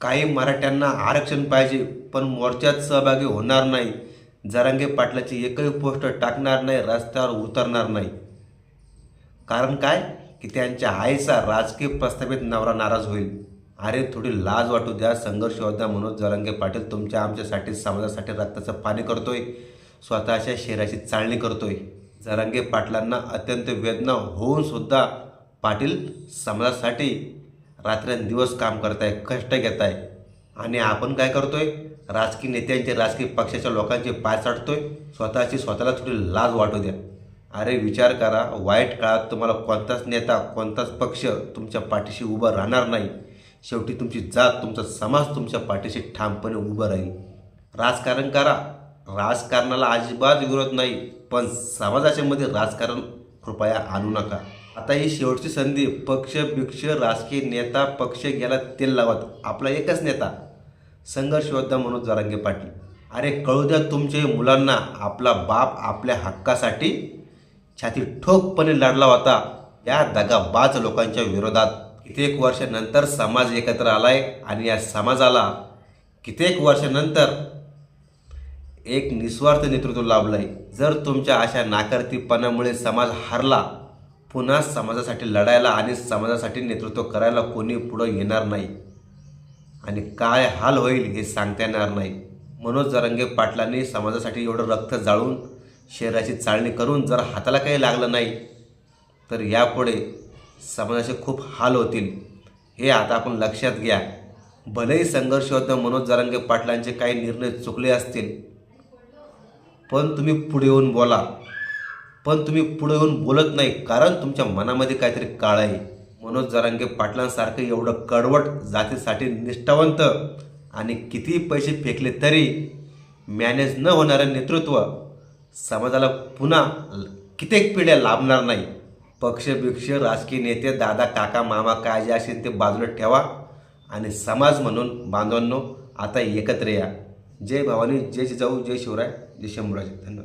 काही मराठ्यांना आरक्षण पाहिजे पण मोर्चात सहभागी होणार नाही. जरांगे पाटलाची एकही पोस्ट टाकणार नाही रस्त्यावर उतरणार नाही. कारण काय? की त्यांच्या आईचा राजकीय प्रस्थापित नवरा नाराज होईल. अरे थोडी लाज वाटू द्या संघर्ष योद्धा म्हणून जरांगे पाटील तुमच्या आमच्यासाठी समाजासाठी रक्ताचं पाणी करतोय. स्वतःच्या शरीराची चाळणी करतोय. जरांगे पाटलांना अत्यंत वेदना होऊन सुद्धा पाटील समाजासाठी रात्रंदिवस काम करताय कष्ट घेताय. आणि आपण काय करतोय? राजकीय नेत्यांचे राजकीय पक्षाच्या लोकांचे पाय चाटतोय स्वतःची स्वतःला थोडी लाज वाटू द्या. अरे विचार करा वाईट काळात तुम्हाला कोणताच नेता कोणताच पक्ष तुमच्या पाठीशी उभं राहणार नाही. शेवटी तुमची जात तुमचा समाज तुमच्या पाठीशी ठामपणे उभं राहील. राजकारण करा. राजकारणाला अजिबात विरोध नाही पण समाजाच्या मध्ये राजकारण कृपया आणू नका. आता ही शेवटची संधी पक्ष भिक्ष राजकीय नेता पक्ष गेला तेल लावत. आपला एकच नेता. संघर्ष योद्धा मनोज जरांगे पाटील. अरे कळू द्या तुमच्या मुलांना आपला बाप आपल्या हक्कासाठी छाती ठोकपणे लढला होता. या दगाबाज लोकांच्या विरोधात कित्येक वर्षानंतर समाज एकत्र आलाय आणि या समाजाला कित्येक वर्षानंतर एक निस्वार्थ नेतृत्व लाभलंय. जर तुमच्या अशा नाकारतीपणामुळे समाज हरला पुन्हा समाजासाठी लढायला आणि समाजासाठी नेतृत्व करायला कोणी पुढं येणार नाही. आणि काय हाल होईल हे सांगता येणार नाही. मनोज जरंगे पाटलांनी समाजासाठी एवढं रक्त जाळून शरीराची चाळणी करून जर हाताला काही लागलं नाही तर यापुढे समाजाचे खूप हाल होतील. हे आता आपण लक्षात घ्या. भलेही संघर्ष होतं मनोज जरांगे पाटलांचे काही निर्णय चुकले असतील पण तुम्ही पुढे येऊन बोला. पण तुम्ही पुढे येऊन बोलत नाही कारण तुमच्या मनामध्ये काहीतरी काळ आहे. मनोज जरांगे पाटलांसारखं एवढं कडवट जातीसाठी निष्ठावंत आणि किती पैसे फेकले तरी मॅनेज न होणारं नेतृत्व समाजाला पुन्हा कित्येक पिढ्या लाभणार नाही. पक्षभिक्ष राजकीय नेते दादा काका मामा काय जे असेल ते बाजूला ठेवा आणि समाज म्हणून बांधवांनो आता एकत्र या. जय भवानी जय जिजाऊ जय शिवराय जय शंभूराजे. धन्यवाद.